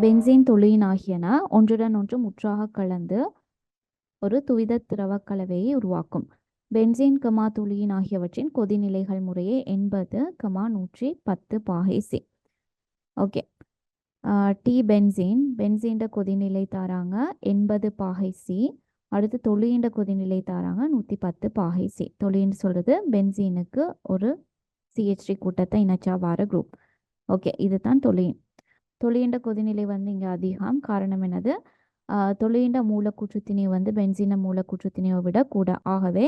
Benzene தொழியின் ஆகியன ஒன்றுடன் ஒன்று முற்றாக கலந்து ஒரு துவித திரவ கலவையை உருவாக்கும். பென்சீன் கமா துளியின் ஆகியவற்றின் கொதிநிலைகள் முறையே எண்பது கமா நூற்றி பத்து பாகை சி ஓகே டி பென்சீன் பென்சீன்ட கொதிநிலை தாராங்க எண்பது பாகை சி அடுத்து தொழியின் கொதிநிலை தாராங்க நூற்றி பத்து பாகை சி தொழின்னு சொல்கிறது பென்சீனுக்கு ஒரு சிஹெச்டி கூட்டத்தை இணைச்சா வார குரூப் ஓகே இதுதான் தொழியின் தொழியின் கொதிநிலை வந்து இங்கே அதிகம். காரணம் என்னது? தொழியண்ட மூலக்கூற்று திணி வந்து பென்சீன மூலக்கூற்றுத்திணையை விட கூட. ஆகவே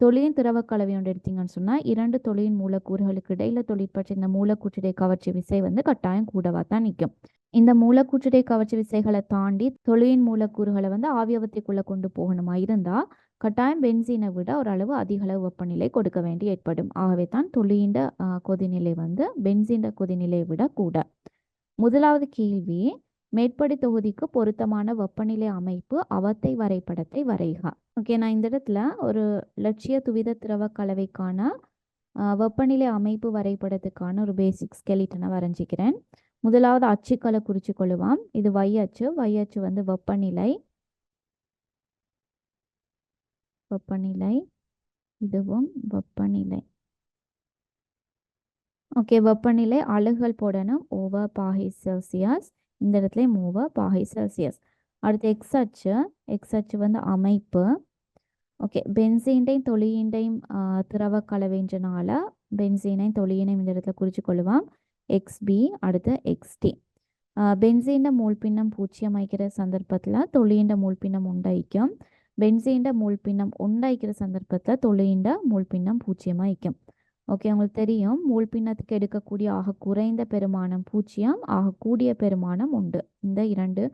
தொழிலின் திரவ கலவை ஒன்று எடுத்தீங்கன்னு சொன்னால் இரண்டு தொழிலின் மூலக்கூறுகளுக்கு இடையில தொழிற்பற்ற இந்த மூலக்கூற்றுடைய கவர்ச்சி விசை வந்து கட்டாயம் கூடவா தான் நிற்கும் இந்த மூலக்கூற்றுடைய கவர்ச்சி விசைகளை தாண்டி தொழிலின் மூலக்கூறுகளை வந்து ஆவியவத்திற்குள்ளே கொண்டு போகணுமா இருந்தால் கட்டாயம் பென்சீனை விட ஓரளவு அதிக அளவு வெப்பநிலை கொடுக்க வேண்டி ஏற்படும். ஆகவே தான் தொழிலின் கொதிநிலை வந்து பென்சீன் கொதிநிலையை விட கூட. முதலாவது கேள்வி மேற்படி தொகுதிக்கு பொருத்தமான வெப்பநிலை அமைப்பு அவத்தை வரைபடத்தை வரைக. ஓகே நான் இந்த இடத்துல ஒரு லட்சிய துவித திரவ கலவைக்கான வெப்பநிலை அமைப்பு வரைபடத்துக்கான ஒரு பேசிக் ஸ்கெலிட்டனை வரைஞ்சிக்கிறேன். முதலாவது அச்சுக்களை குறித்து கொள்ளுவான் இது வை அச்சு. வை அச்சு வந்து வெப்பநிலை. வெப்பநிலை. இதுவும் வெப்பநிலை. ஓகே வெப்பநிலை அலகுகள் போடணும். ஓவர் பாகை செல்சியஸ் இந்த இடத்துலையும் மூவர் பாகை செல்சியஸ் அடுத்து எக்ஸ் அச்சு. எக்ஸ் அச்சு வந்து அமைப்பு. ஓகே பென்சீன்டையும் தொழியின்டையும் திரவ கலவைன்றனால பென்சீனையும் தொழியினையும் இந்த இடத்துல குறித்து கொள்ளுவோம். எக்ஸ்பி அடுத்து எக்ஸ்டி பென்சீன்ட மூழ்பின்னம் பூச்சியமைக்கிற சந்தர்ப்பத்தில் தொழியின்ட மூழ்பின்னம் உண்டாய்க்கும் பென்சீன்ட மூழ்பின்னம் உண்டாய்க்கிற சந்தர்ப்பத்தில் தொழியின்ட மூழ்பின்னம் பூச்சியமாயிக்கும் ஓகே உங்களுக்கு தெரியும். மூல் பின்னத்துக்கு எடுக்கக்கூடிய ஆக குறைந்த பெருமானம் பூஜ்ஜியம் ஆக கூடிய பெருமானம் உண்டு. இந்த இரண்டு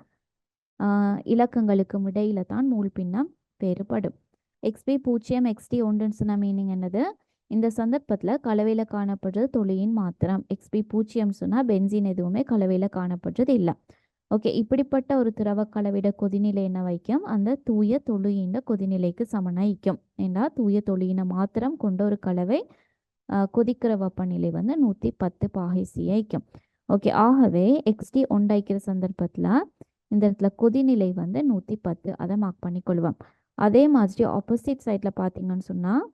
இலக்கங்களுக்கும் இடையில தான் மூல் பின்னம் வேறுபடும். எக்ஸ்பி பூஜ்ஜியம் எக்ஸ்டி ஒன்றுன்னு சொன்ன மீனிங் என்னது? இந்த சந்தர்ப்பத்தில் கலவையில் காணப்படுறது தொழிலின் மாத்திரம். எக்ஸ்பி பூஜ்ஜியம் சொன்னால் பென்சின் எதுவுமே கலவையில் காணப்படுறது இல்லை. ஓகே இப்படிப்பட்ட ஒரு திரவ கலவிட கொதிநிலை என்ன வைக்கும்? அந்த தூய தொழியின் கொதிநிலைக்கு சமனாய்க்கும் ஏன்னா தூய தொழியினை மாத்திரம் கொண்ட ஒரு கலவை கொதிக்கிற வெப்பநிலை வந்து நூற்றி பத்து பாகை சிஐக்கும் ஓகே ஆகவே எக்ஸ்டி உண்டாய்க்கிற சந்தர்ப்பத்தில் இந்த இடத்துல கொதிநிலை வந்து நூற்றி பத்து. அதை மார்க் பண்ணி கொள்வோம் அதே மாதிரி ஆப்போசிட் சைடில் பார்த்தீங்கன்னு சொன்னால்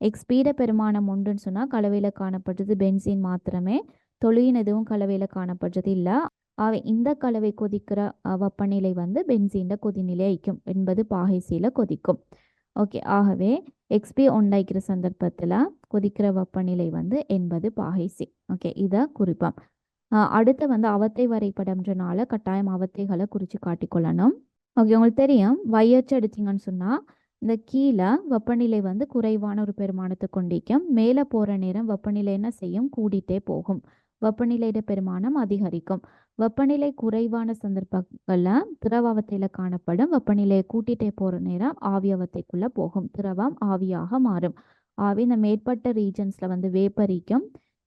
எக்ஸ்பீட பெருமானம் உண்டுன்னு சொன்னால் கலவையில் காணப்படுறது பென்சின் மாத்திரமே. தொழிலின் எதுவும் கலவையில் காணப்படுறது இல்லை. அவை இந்த கலவை கொதிக்கிற வெப்பநிலை வந்து பென்சீண்ட கொதிநிலை ஐக்கும். என்பது பாகைசியில் கொதிக்கும். ஓகே ஆகவே எக்ஸ்பி உண்டாய்க்கிற சந்தர்ப்பத்தில் கொதிக்கிற வெப்பநிலை வந்து எண்பது பாகைசி ஓகே இதை குறிப்போம். அடுத்து வந்து அவத்தை வரைபடம்ன்றனால கட்டாயம் அவத்தைகளை குறித்து காட்டிக்கொள்ளணும். ஓகே உங்களுக்கு தெரியும் வையச்சு எடுத்தீங்கன்னு சொன்னால் இந்த கீழே வெப்பநிலை வந்து குறைவான ஒரு பெருமானத்தை கொண்டிக்கும். மேலே போகிற நேரம் வெப்பநிலை என்ன செய்யும்? கூடிட்டே போகும். வெப்பநிலையோட பெருமானம் அதிகரிக்கும். வெப்பநிலை குறைவான சந்தர்ப்பங்களில் திரவத்தையில் காணப்படும். வெப்பநிலையை கூட்டிகிட்டே போகிற நேரம் ஆவியவத்தைக்குள்ளே போகும். திரவம் ஆவியாக மாறும். ஆவி இந்த மேற்பட்ட ரீஜன்ஸில் வந்து வேப்பரிக்கும்.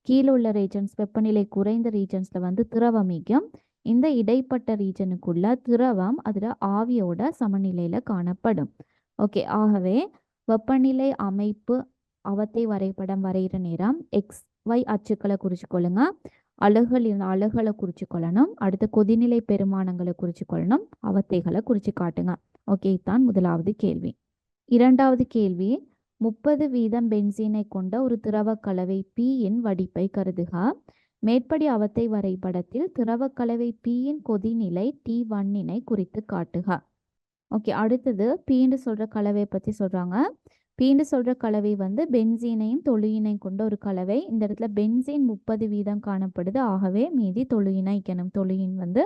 கீழே உள்ள ரீஜன்ஸ் வெப்பநிலை குறைந்த ரீஜன்ஸில் வந்து திரவமிக்கும். இந்த இடைப்பட்ட ரீஜனுக்குள்ள திரவம் அதில் ஆவியோட சமநிலையில் காணப்படும். ஓகே ஆகவே வெப்பநிலை அமைப்பு அவத்தை வரைபடம் வரைகிற நேரம் எக்ஸ் ஒய் அச்சுக்களை குறிச்சு கொள்ளுங்க. இருந்த அலகுகளை குறித்து கொள்ளணும் அடுத்து கொதிநிலை பெருமானங்களை குறித்து கொள்ளணும் அவத்தைகளை குறித்து காட்டுங்க. ஓகே தான் முதலாவது கேள்வி. இரண்டாவது கேள்வி முப்பது வீதம் பென்சீனை கொண்ட ஒரு திரவ கலவை பி இன் வடிப்பை கருதுக. மேற்படி அவத்தை வரைபடத்தில் திரவ கலவை பியின் கொதிநிலை டி ஒன்னினை குறித்து காட்டுக. ஓகே அடுத்தது பீன்னு சொல்ற கலவையை பத்தி சொல்றாங்க. பீண்டு சொல்கிற கலவை வந்து பென்சீனையும் தொழுயினையும் கொண்ட ஒரு கலவை. இந்த இடத்துல பென்சீன் முப்பது வீதம் காணப்படுது. ஆகவே மீதி தொழுயினைக்கணும் தொழுயின் வந்து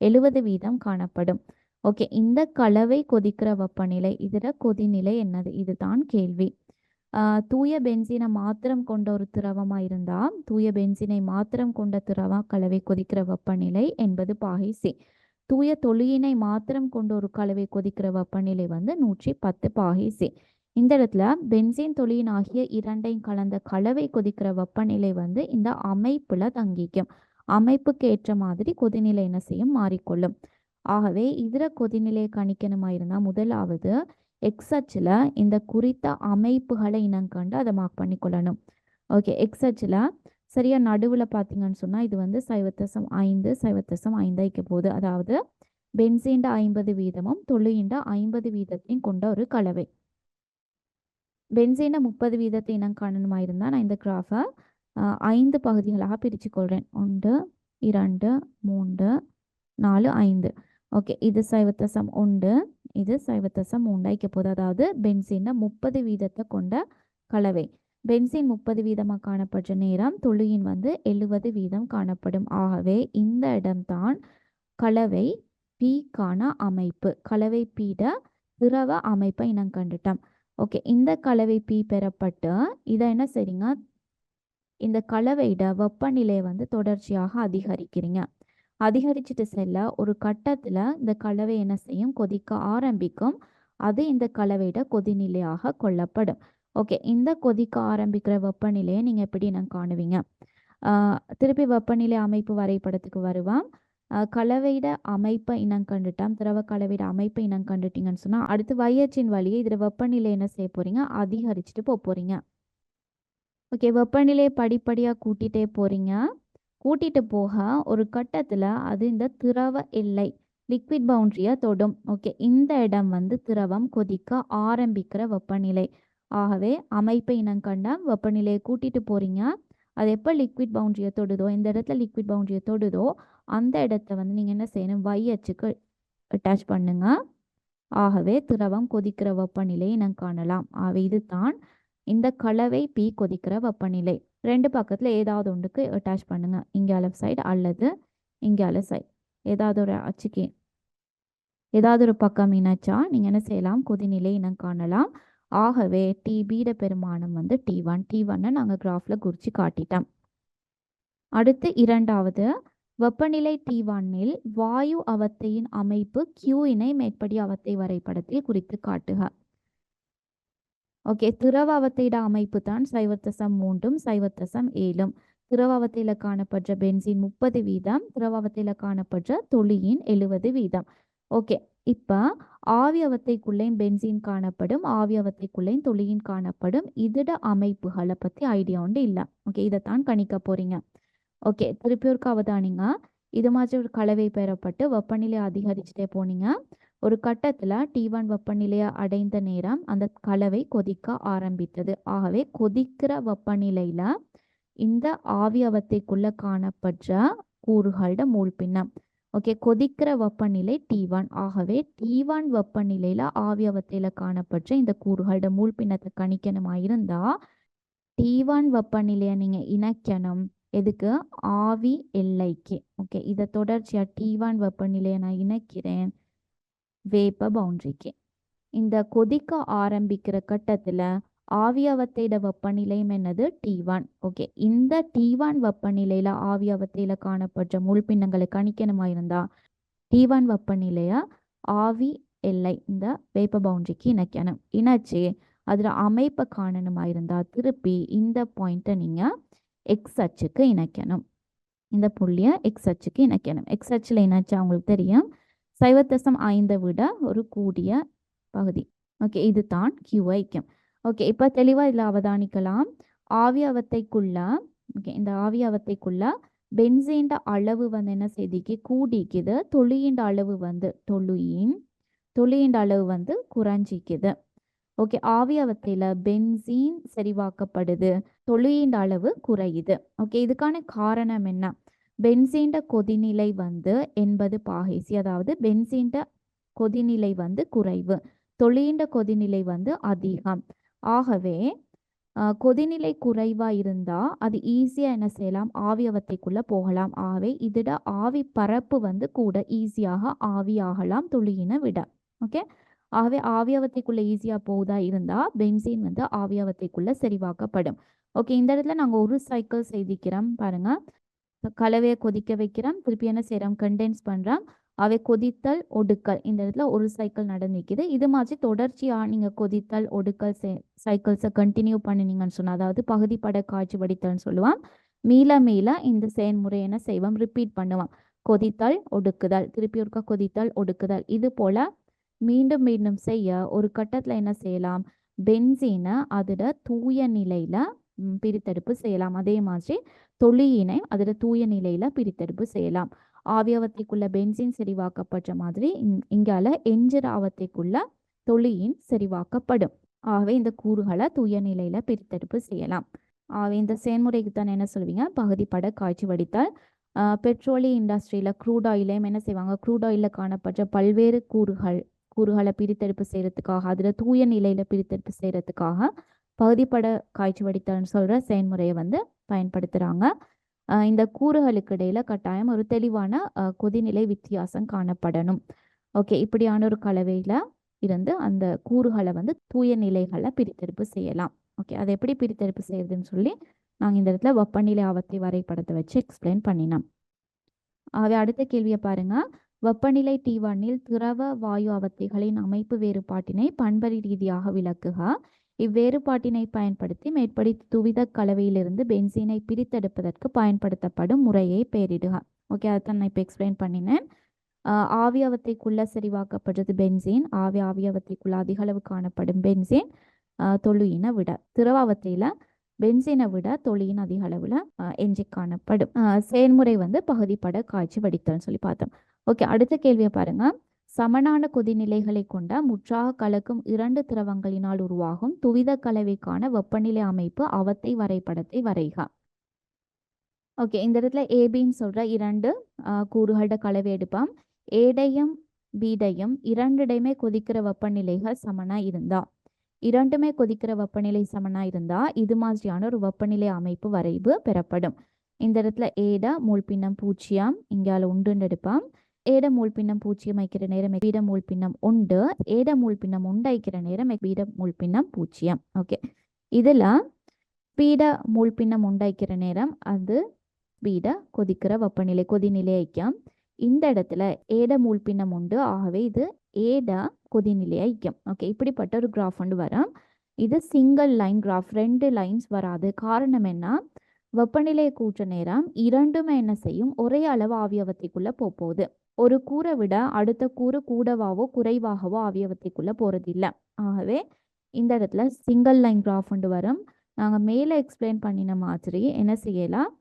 எழுபது வீதம் காணப்படும். ஓகே இந்த கலவை கொதிக்கிற வெப்பநிலை இதில் கொதிநிலை என்னது? இதுதான் கேள்வி. தூய பென்சீனை மாத்திரம் கொண்ட ஒரு திரவமாக இருந்தால் தூய பென்சீனை மாத்திரம் கொண்ட திரவ கலவை கொதிக்கிற வெப்பநிலை என்பது பாகை சி. தூய தொழியினை மாத்திரம் கொண்ட ஒரு கலவை கொதிக்கிற வெப்பநிலை வந்து நூற்றி பத்து பாகை சி. இந்த இடத்துல பென்சீன் தொழியின் ஆகிய இரண்டையும் கலந்த கலவை கொதிக்கிற வெப்பநிலை வந்து இந்த அமைப்புல தங்கிக்கும். அமைப்புக்கு ஏற்ற மாதிரி கொதிநிலை என்ன செய்யும்? மாறிக்கொள்ளும். ஆகவே இதர கொதிநிலையை கணிக்கணுமா இருந்தால் முதலாவது எக்ஸ் அச்சில் இந்த குறித்த அமைப்புகளை இனங்கண்டு அதை மார்க் பண்ணிக்கொள்ளணும் ஓகே எக்ஸ் அச்சில் சரியா நடுவில் பார்த்தீங்கன்னு சொன்னால் இது வந்து சைவத்தசம் ஐந்து சைவத்தசம் ஐந்தாய்க்க போகுது. அதாவது பென்சீண்ட ஐம்பது வீதமும் தொழுகின்ற ஐம்பது வீதத்தையும் கொண்ட ஒரு கலவை. பென்சீனை முப்பது வீதத்தை இனம் காணணுமாயிருந்தால் நான் இந்த கிராஃபை ஐந்து பகுதிகளாக பிரித்து கொள்கிறேன் ஒன்று இரண்டு மூன்று நாலு ஐந்து. ஓகே இது சைவத்தசம் ஒன்று இது சைவத்தசம் மூண்டாய்க்க போகுது. அதாவது பென்சீனை முப்பது வீதத்தை கொண்ட கலவை. பென்சீன் முப்பது வீதமாக காணப்படுற நேரம் தொழுகின் வந்து எழுபது வீதம் காணப்படும். ஆகவே இந்த இடம்தான் கலவை பீக்கான அமைப்பு. கலவை பீட திரவ அமைப்பை இனம் கண்டுட்டோம். ஓகே இந்த கலவை பி பெறப்பட்டு இதை என்ன செய்றீங்க? இந்த கலவையிட வெப்பநிலையை வந்து தொடர்ச்சியாக அதிகரிக்கிறீங்க. அதிகரிச்சுட்டு செல்ல ஒரு கட்டத்தில் இந்த கலவை என்ன செய்யும்? கொதிக்க ஆரம்பிக்கும். அது இந்த கலவையிட கொதிநிலையாக கொள்ளப்படும் ஓகே இந்த கொதிக்க ஆரம்பிக்கிற வெப்பநிலையை நீங்கள் எப்படி நான் காணுவீங்க? திருப்பி வெப்பநிலை அமைப்பு வரைபடத்துக்கு வருவான் கலவையிட அமைப்பை இனம் கண்டுட்டான் திரவ கலவையிட அமைப்பை இனம் கண்டுட்டீங்கன்னு சொன்னால் அடுத்து வயற்றின் வழியே இதில் வெப்பநிலை என்ன செய்ய போறீங்க? அதிகரிச்சுட்டு போக போறீங்க. ஓகே வெப்பநிலையை படிப்படியாக கூட்டிகிட்டே போறீங்க. கூட்டிட்டு போக ஒரு கட்டத்தில் அது இந்த திரவ எல்லை லிக்விட் பவுண்டரியை தொடும். ஓகே இந்த இடம் வந்து திரவம் கொதிக்க ஆரம்பிக்கிற வெப்பநிலை. ஆகவே அமைப்பை இனம் கண்டா வெப்பநிலையை கூட்டிட்டு போறீங்க. அது எப்போ லிக்விட் பவுண்டரியை தொடுதோ இந்த இடத்துல லிக்விட் பவுண்டரியை தொடுதோ அந்த இடத்த வந்து நீங்கள் என்ன செய்யணும்? வை அச்சுக்கு அட்டாச் பண்ணுங்க. ஆகவே திரவம் கொதிக்கிற வெப்பநிலை இனம் காணலாம். ஆகவே இதுதான் இந்த கலவை பி கொதிக்கிற வெப்பநிலை. ரெண்டு பக்கத்தில் ஏதாவது ஒன்றுக்கு அட்டாச் பண்ணுங்க. இங்கால சைடு அல்லது இங்கால சைடு ஏதாவது ஒரு அச்சுக்கு ஏதாவது ஒரு பக்கம் இணைச்சா நீங்கள் என்ன செய்யலாம்? கொதிநிலை இனம் காணலாம். ஆகவே டி பெருமானம் வந்து டி ஒன் டி ஒன்னை நாங்கள் கிராஃபில் குறித்து காட்டிட்டோம். அடுத்து இரண்டாவது வெப்பநிலை டி வாயு அவத்தையின் அமைப்பு கியூயினை மேற்படி அவத்தை வரைபடத்தில் குறித்து காட்டுக. ஓகே திரவ அவத்தையிட அமைப்பு தான் சைவத்தசம் மூன்றும் சைவத்தசம் ஏழும். திரவ அவத்தையில் காணப்படுற பென்சின் முப்பது வீதம் திரவ அவத்தையில் காணப்படுற தொழியின் எழுபது வீதம். ஓகே இப்போ ஆவி அவத்தைக்குள்ளேயும் பென்சின் காணப்படும் ஆவி அவத்தைக்குள்ளேயும் தொழியின் காணப்படும். இதோட அமைப்புகளை பற்றி ஐடியா உண்டு இல்லை. ஓகே இதைத்தான் கணிக்க போறீங்க. ஓகே திருப்பி ஒரு அவதானிங்க இது மாதிரி ஒரு கலவை பெறப்பட்டு வெப்பநிலை அதிகரிச்சுட்டே போனீங்க. ஒரு கட்டத்தில் டி ஒன் வெப்பநிலையை அடைந்த நேரம் அந்த கலவை கொதிக்க ஆரம்பித்தது. ஆகவே கொதிக்கிற வெப்பநிலையில் இந்த ஆவி அவத்தைக்குள்ள காணப்படுற கூறுகளோட மூல் பின்னம். ஓகே கொதிக்கிற வெப்பநிலை டி ஒன் ஆகவே டி ஒன் வெப்பநிலையில் ஆவி அவத்தையில் காணப்படுற இந்த கூறுகளோட மூல் பின்னத்தை கணிக்கணுமா இருந்தா டி ஒன் வெப்பநிலையை நீங்கள் இணைக்கணும். எதுக்கு? ஆவி எல்லைக்கு. ஓகே இதை தொடர்ச்சியாக டி ஒன் வெப்பநிலையை நான் இணைக்கிறேன். வேப்ப பவுண்டரிக்கு. இந்த கொதிக்க ஆரம்பிக்கிற கட்டத்தில் ஆவியவத்தையிட வெப்பநிலையும் என்னது? டி ஒன் ஓகே இந்த டி ஒன் வெப்பநிலையில் ஆவியவத்தையில் காணப்படுற முள்பின்னங்களை கணிக்கணுமா இருந்தால் டி ஒன் வெப்பநிலையை ஆவி எல்லை இந்த வேப்ப பவுண்டரிக்கு இணைக்கணும். இணைச்சி அதில் அமைப்பை காணணுமா இருந்தால் திருப்பி இந்த பாயிண்ட்டை நீங்கள் எக்ஸ் அச்சுக்கு இணைக்கணும். இந்த புள்ளியை எக்ஸ் அச்சுக்கு இணைக்கணும். எக்ஸ் அச்சில் இணைச்சா அவங்களுக்கு தெரியும். சைவத்தசம் ஐந்தை விட ஒரு கூடிய பகுதி. ஓகே இது தான் கியூஐக்கும் ஓகே இப்போ தெளிவாக இதில் அவதானிக்கலாம். ஆவியாவத்தைக்குள்ள ஓகே இந்த ஆவியாவத்தைக்குள்ள பென்சீண்ட அளவு வந்து என்ன செய்திக்கு? கூடிக்குது. தொழியின் அளவு வந்து தொழுயின் தொழியின் அளவு வந்து குறைஞ்சிக்குது. Okay ஆவியவத்தையில் benzene செறிவாக்கப்படுது. தொழுயின் அளவு குறையுது. ஓகே இதுக்கான காரணம் என்ன? பென்சீன்ட கொதிநிலை வந்து எண்பது பாகைசி அதாவது பென்சீன்ட கொதிநிலை வந்து குறைவு. தொழியின்ற கொதிநிலை வந்து அதிகம். ஆகவே ஆஹ், கொதிநிலை குறைவா இருந்தா அது ஈஸியா என்ன செய்யலாம்? ஆவியவத்தைக்குள்ள போகலாம். ஆகவே இதோட ஆவி பரப்பு வந்து கூட ஈஸியாக ஆவியாகலாம் துளியினை விட. ஓகே? ஆகவே ஆவியவத்தைக்குள்ள ஈஸியாக போகுதா இருந்தால் பென்சீன் வந்து ஆவியாவத்தைக்குள்ளே செறிவாக்கப்படும். ஓகே இந்த இடத்துல நாங்கள் ஒரு சைக்கிள் செய்திக்கிறோம் பாருங்க. கலவையை கொதிக்க வைக்கிறோம் திருப்பி என்ன செய்கிறோம் கண்டென்ஸ் பண்ணுறோம் அவை கொதித்தல் ஒடுக்கல். இந்த இடத்துல ஒரு சைக்கிள் நடந்துக்குது இது மாதிரி தொடர்ச்சியாக நீங்கள் கொதித்தல் ஒடுக்கல் சைக்கிள்ஸை கண்டினியூ பண்ணினீங்கன்னு சொன்னால் அதாவது பகுதிப்பட காட்சி வடித்தல்னு சொல்லுவான் மீள மீள இந்த செயல்முறை என்ன செய்வோம்? ரிப்பீட் பண்ணுவோம். கொதித்தல் ஒடுக்குதல். திருப்பி ஒருக்க கொதித்தல் ஒடுக்குதல். இது போல மீண்டும் மீண்டும் செய்ய ஒரு கட்டத்தில் என்ன செய்யலாம்? பென்சீனை அதோட தூய நிலையில் பிரித்தெடுப்பு செய்யலாம். அதே மாதிரி தொழியினை அதோட தூய நிலையில் பிரித்தெடுப்பு செய்யலாம். ஆவியாவத்தைக்குள்ள பென்சின் செறிவாக்கப்பட்ட மாதிரி இங்கால எஞ்சிற ஆவத்தைக்குள்ள தொழியின் செறிவாக்கப்படும். ஆகவே இந்த கூறுகளை தூய நிலையில பிரித்தெடுப்பு செய்யலாம். ஆகவே இந்த செயல்முறைக்கு தான் என்ன சொல்லுவீங்க பட காய்ச்சி வடித்தால் பெட்ரோலிய இண்டஸ்ட்ரியில் க்ரூட் ஆயிலையும் என்ன செய்வாங்க? க்ரூட் ஆயிலில் காணப்பட்ட பல்வேறு கூறுகள் கூறுகளை பிரித்தெடுப்பு செய்யறதுக்காக அதில் தூய நிலையில பிரித்தெடுப்பு செய்யறதுக்காக பகுதிப்பட காய்ச்சி வடித்தல்னு சொல்ற செயல்முறையை வந்து பயன்படுத்துறாங்க. இந்த கூறுகளுக்கு இடையில கட்டாயம் ஒரு தெளிவான கொதிநிலை வித்தியாசம் காணப்படணும். ஓகே இப்படியான ஒரு கலவையில இருந்து அந்த கூறுகளை வந்து தூய நிலைகளை பிரித்தெடுப்பு செய்யலாம். ஓகே அதை எப்படி பிரித்தெடுப்பு செய்யறதுன்னு சொல்லி நாங்கள் இந்த இடத்துல வெப்பநிலை ஆபத்தை வரைபடத்தை வச்சு எக்ஸ்பிளைன் பண்ணினோம். ஆகவே அடுத்த கேள்வியை பாருங்க. வெப்பநிலை தீவனில் திரவ வாயு அவத்தைகளின் அமைப்பு வேறுபாட்டினை பண்பறி ரீதியாக விளக்குக. இவ்வேறுபாட்டினை பயன்படுத்தி மேற்படி துவித கலவையிலிருந்து பென்சீனை பிரித்தெடுப்பதற்கு பயன்படுத்தப்படும் முறையை பெயரிடுக. ஓகே அதை நான் இப்போ எக்ஸ்பிளைன் பண்ணினேன். ஆஹ் ஆவியாவத்தைக்குள்ள செறிவாக்கப்படுறது பென்சீன் ஆவி ஆவியாவத்தைக்குள்ள அதிக அளவு காணப்படும் பென்சீன் ஆஹ் தொழுயினை விட திரவாவத்தையில பென்சீனை விட தொழியின் அதிக அளவுல ஆஹ் எஞ்சி காணப்படும். ஆஹ் செயல்முறை வந்து பகுதிப்பட காய்ச்சி வடித்தல்னு சொல்லி பார்த்தோம். ஓகே அடுத்த கேள்வியை பாருங்க. சமனான கொதிநிலைகளை கொண்ட முற்றாக கலக்கும் இரண்டு திரவங்களினால் உருவாகும் துவித கலவைக்கான வெப்பநிலை அமைப்பு அவத்தை வரைபடத்தை வரைக. ஓகே இந்த இடத்துல ஏபின்னு சொல்ற இரண்டு ஆஹ் கூறுகளோட கலவை எடுப்போம். ஏடையும் பீடையும் இரண்டிடையுமே கொதிக்கிற வெப்பநிலைகள் சமனா இருந்தா? இரண்டுமே கொதிக்கிற வெப்பநிலை சமனா இருந்தா? இது மாதிரியான ஒரு வெப்பநிலை அமைப்பு வரைவு பெறப்படும். இந்த இடத்துல ஏட மூழ்பின்னம் பூஜ்ஜியம் இங்கால உண்டுன்னு எடுப்பான் ஏட மூழ்பின்னம் பூச்சியம் வைக்கிற நேரம் பீட மூழ்பின்னம் உண்டு. ஏட மூழ்பின்னம் உண்டு வைக்கிற நேரம் பீட மூழ்பின்னம் பூச்சியம். ஓகே. இதுல பீட மூழ்பின்னம் உண்டாய்க்கிற நேரம் அது பீட கொதிக்கிற வெப்பநிலை கொதிநிலை ஐக்கியம். இந்த இடத்துல ஏட மூழ்பின்னம் உண்டு. ஆகவே இது ஏட கொதிநிலை ஐக்கியம். ஓகே. இப்படிப்பட்ட ஒரு கிராஃப் வந்து வரும். இது சிங்கிள் லைன் கிராஃப் ரெண்டு லைன்ஸ் வராது. காரணம் என்ன? வெப்பநிலையை கூற்ற நேரம் இரண்டுமே என்ன செய்யும்? ஒரே அளவு ஆவியவத்தைக்குள்ள போகுது ஒரு கூரை விட அடுத்த கூறு கூடவாவோ குறைவாகவோ ஆவியவத்தைக்குள்ள போகிறதில்ல ஆகவே இந்த இடத்துல சிங்கிள் லைன் கிராஃப் கொண்டு வரும். நாங்கள் மேலே எக்ஸ்பிளைன் பண்ணின மாதிரி என்ன செய்யலாம்?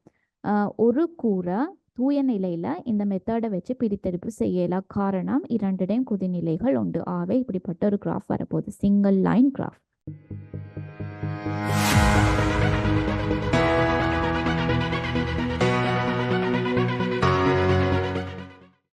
ஒரு கூரை தூய நிலையில் இந்த மெத்தடை வச்சு பிரித்தெடுப்பு செய்யலாம். காரணம் இரண்டிடையும் குதிநிலைகள் உண்டு. ஆகவே இப்படிப்பட்ட ஒரு கிராஃப் வரப்போகுது. Single line graph